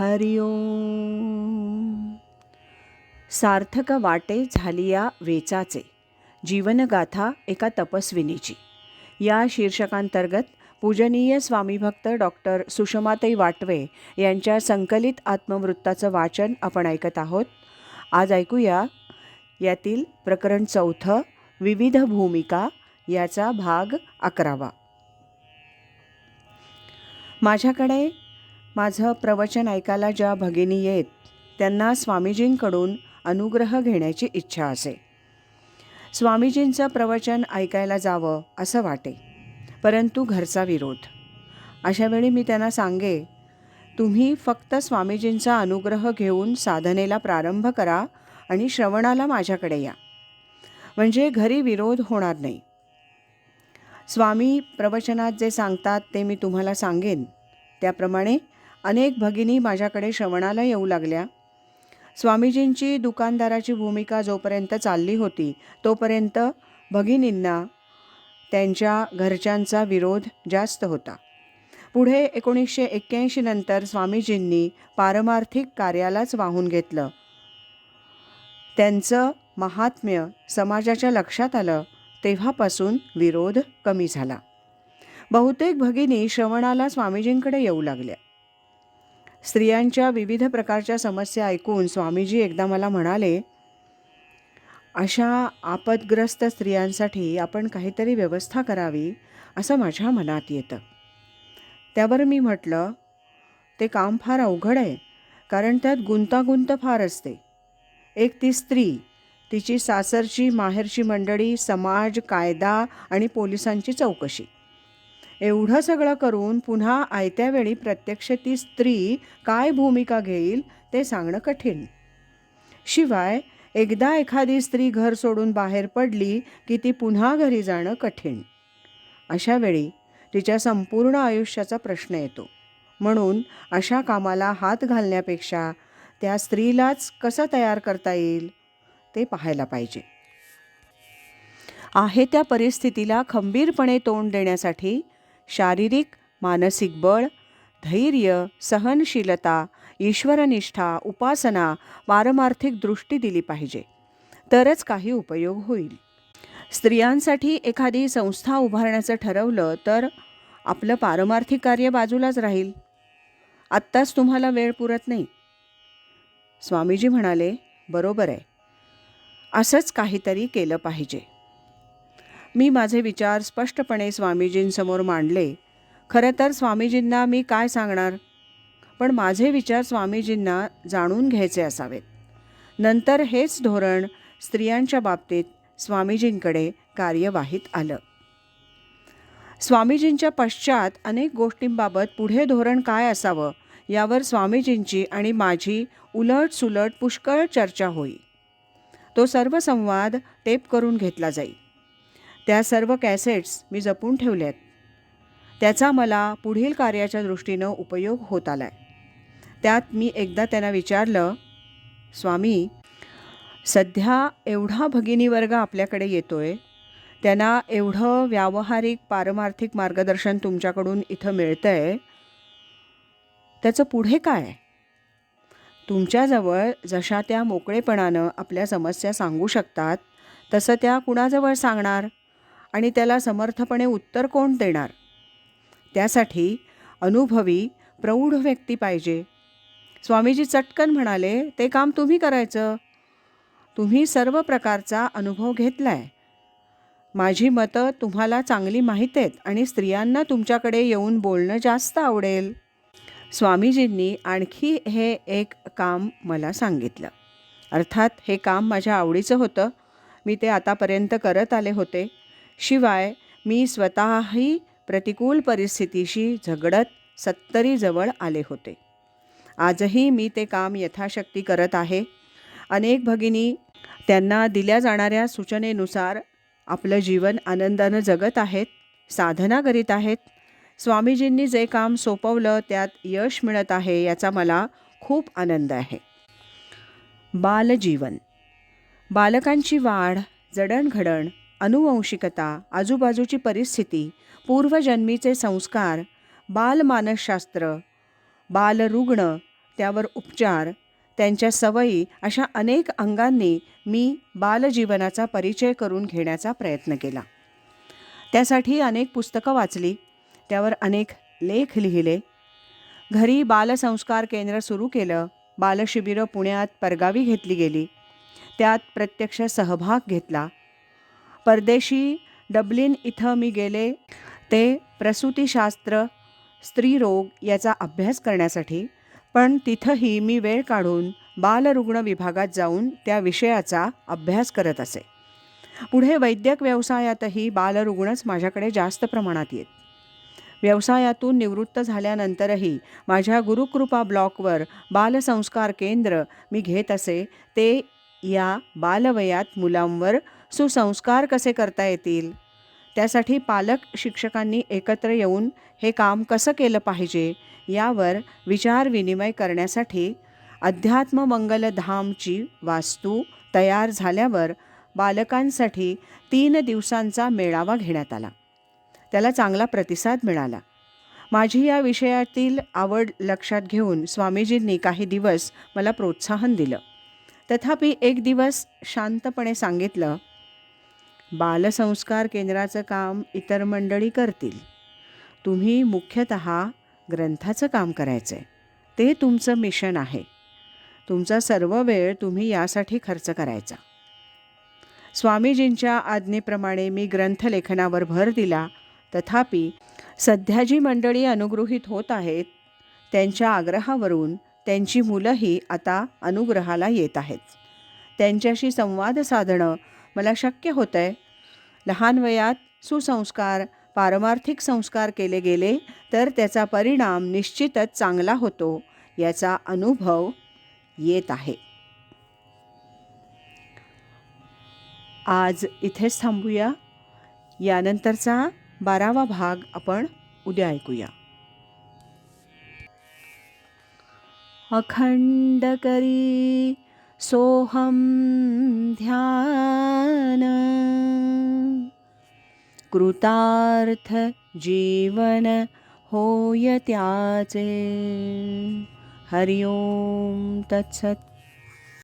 हरिओम सार्थक वाटे झालिया वेचाचे. जीवनगाथा एका तपस्विनीची. या शीर्षकांतर्गत पूजनीय स्वामीभक्त डॉक्टर सुषमाताई वाटवे यांच्या संकलित आत्मवृत्ताचं वाचन आपण ऐकत आहोत. आज ऐकूया यातील प्रकरण चौथं विविध भूमिका याचा भाग अकरावा. माझ्याकडे माझं प्रवचन ऐकायला ज्या भगिनी येत त्यांना स्वामीजींकडून अनुग्रह घेण्याची इच्छा असे. स्वामीजींचं प्रवचन ऐकायला जावं असं वाटे. परंतु घरचा विरोध. अशावेळी मी त्यांना सांगे तुम्ही फक्त स्वामीजींचा अनुग्रह घेऊन साधनेला प्रारंभ करा आणि श्रवणाला माझ्याकडे या. म्हणजे घरी विरोध होणार नाही. स्वामी प्रवचनात जे सांगतात ते मी तुम्हाला सांगेन. त्याप्रमाणे अनेक भगिनी माझ्याकडे श्रवणाला येऊ लागल्या. स्वामीजींची दुकानदाराची भूमिका जोपर्यंत चालली होती तोपर्यंत भगिनींना त्यांच्या घरच्यांचा विरोध जास्त होता. पुढे एकोणीसशे एक्क्याऐंशी नंतर स्वामीजींनी पारमार्थिक कार्यालाच वाहून घेतलं. त्यांचं महात्म्य समाजाच्या लक्षात आलं तेव्हापासून विरोध कमी झाला. बहुतेक भगिनी श्रवणाला स्वामीजींकडे येऊ लागल्या. स्त्रियांच्या विविध प्रकारच्या समस्या ऐकून स्वामीजी एकदा मला म्हणाले अशा आपदग्रस्त स्त्रियांसाठी आपण काहीतरी व्यवस्था करावी असं माझ्या मनात येतं. त्यावर मी म्हटलं ते काम फार अवघड आहे कारण त्यात गुंतागुंत फार असते. एक ती स्त्री तिची सासरची माहेरची मंडळी समाज कायदा आणि पोलिसांची चौकशी. एवढं सगळं करून पुन्हा आयत्या वेळी प्रत्यक्ष ती स्त्री काय भूमिका घेईल ते सांगणं कठीण. शिवाय एकदा एखादी स्त्री घर सोडून बाहेर पडली की ती पुन्हा घरी जाणं कठीण. अशा वेळी तिच्या संपूर्ण आयुष्याचा प्रश्न येतो. म्हणून अशा कामाला हात घालण्यापेक्षा त्या स्त्रीलाच कसं तयार करता येईल ते पाहायला पाहिजे. आहे त्या परिस्थितीला खंबीरपणे तोंड देण्यासाठी शारीरिक मानसिक बळ धैर्य सहनशीलता ईश्वरनिष्ठा उपासना पारमार्थिक दृष्टी दिली पाहिजे. तरच काही उपयोग होईल. स्त्रियांसाठी एखादी संस्था उभारण्याचं ठरवलं तर आपलं पारमार्थिक कार्य बाजूलाच राहील. आत्ताच तुम्हाला वेळ पुरत नाही. स्वामीजी म्हणाले बरोबर आहे. असंच काहीतरी केलं पाहिजे. मी माझे विचार स्पष्टपणे स्वामीजींसमोर मांडले. खरं तर स्वामीजींना मी काय सांगणार? पण माझे विचार स्वामीजींना जाणून घ्यायचे असावेत. नंतर हेच धोरण स्त्रियांच्या बाबतीत स्वामीजींकडे कार्यवाहीत आलं. स्वामीजींच्या पश्चात अनेक गोष्टींबाबत पुढे धोरण काय असावं यावर स्वामीजींची आणि माझी उलट सुलट पुष्कळ चर्चा होई. तो सर्व संवाद टेप करून घेतला जाईल त्या सर्व कॅसेट्स मी जपून ठेवल्यात. त्याचा मला पुढील कार्याच्या दृष्टीनं उपयोग होत आला आहे त्यात मी एकदा त्यांना विचारलं स्वामी सध्या एवढा भगिनी वर्ग आपल्याकडे येतो आहे त्यांना एवढं व्यावहारिक पारमार्थिक मार्गदर्शन तुमच्याकडून इथं मिळतं आहे त्याचं पुढे काय तुमच्याजवळ जशा त्या मोकळेपणानं आपल्या समस्या सांगू शकतात तसं त्या कुणाजवळ सांगणार? आणि त्याला समर्थपणे उत्तर कोण देणार? त्यासाठी अनुभवी प्रौढ व्यक्ती पाहिजे. स्वामीजी चटकन म्हणाले ते काम तुम्ही करायचं. तुम्ही सर्व प्रकारचा अनुभव घेतला आहे माझी मतं तुम्हाला चांगली माहीत आहेत आणि स्त्रियांना तुमच्याकडे येऊन बोलणं जास्त आवडेल. स्वामीजींनी आणखी हे एक काम मला सांगितलं. अर्थात हे काम माझ्या आवडीचं होतं. मी ते आतापर्यंत करत आले होते. शिवाय मी स्वतःही प्रतिकूल परिस्थितीशी झगडत सत्तरीजवळ आले होते. आजही मी ते काम यथाशक्ती करत आहे. अनेक भगिनी त्यांना दिल्या जाणाऱ्या सूचनेनुसार आपलं जीवन आनंदानं जगत आहेत साधना करीत आहेत. स्वामीजींनी जे काम सोपवलं त्यात यश मिळत आहे याचा मला खूप आनंद आहे. बालजीवन. बालकांची वाढ जडणघडण अनुवंशिकता आजूबाजूची परिस्थिती पूर्वजन्मीचे संस्कार बालमानसशास्त्र बालरुग्ण त्यावर उपचार त्यांच्या सवयी अशा अनेक अंगांनी मी बालजीवनाचा परिचय करून घेण्याचा प्रयत्न केला. त्यासाठी अनेक पुस्तकं वाचली त्यावर अनेक लेख लिहिले. घरी बालसंस्कार केंद्र सुरू केलं बालशिबिरं पुण्यात परगावी घेतली गेली. त्यात प्रत्यक्ष सहभाग घेतला. परदेशी डब्लिन इथं मी गेले. ते प्रसूतीशास्त्र स्त्रीरोग याचा अभ्यास करण्यासाठी पण तिथंही मी वेळ काढून बालरुग्ण विभागात जाऊन त्या विषयाचा अभ्यास करत असे. पुढे वैद्यक व्यवसायातही बालरुग्णच माझ्याकडे जास्त प्रमाणात येत. व्यवसायातून निवृत्त झाल्यानंतरही माझ्या गुरुकृपा ब्लॉकवर बालसंस्कार केंद्र मी घेत असे ते या बालवयात मुलांवर सुसंस्कार कसे करता येतील? त्यासाठी पालक शिक्षकांनी एकत्र येऊन हे काम कसं केलं पाहिजे यावर विचारविनिमय करण्यासाठी अध्यात्म मंगलधामची वास्तू तयार झाल्यावर बालकांसाठी तीन दिवसांचा मेळावा घेण्यात आला. त्याला चांगला प्रतिसाद मिळाला. माझी या विषयातील आवड लक्षात घेऊन स्वामीजींनी काही दिवस मला प्रोत्साहन दिलं. तथापि एक दिवस शांतपणे सांगितलं बालसंस्कार केंद्राचं काम इतर मंडळी करतील. तुम्ही मुख्यतः ग्रंथाचं काम करायचं आहे ते तुमचं मिशन आहे. तुमचा सर्व वेळ तुम्ही यासाठी खर्च करायचा. स्वामीजींच्या आज्ञेप्रमाणे मी ग्रंथलेखनावर भर दिला. तथापि सध्या जी मंडळी अनुगृहीत होत आहेत त्यांच्या आग्रहावरून त्यांची मुलंही आता अनुग्रहाला येत आहेत. त्यांच्याशी संवाद साधणं मला शक्य होतं आहे लहान वयात सुसंस्कार पारमार्थिक संस्कार केले गेले तर त्याचा परिणाम निश्चितच चांगला होतो याचा अनुभव येत आहे. आज इथेच थांबूया. यानंतरचा बारावा भाग आपण उद्या ऐकूया. अखंड करी सोहम ध्यान। कृतार्थ जीवन होय त्याचे। हरिओम तत्सत।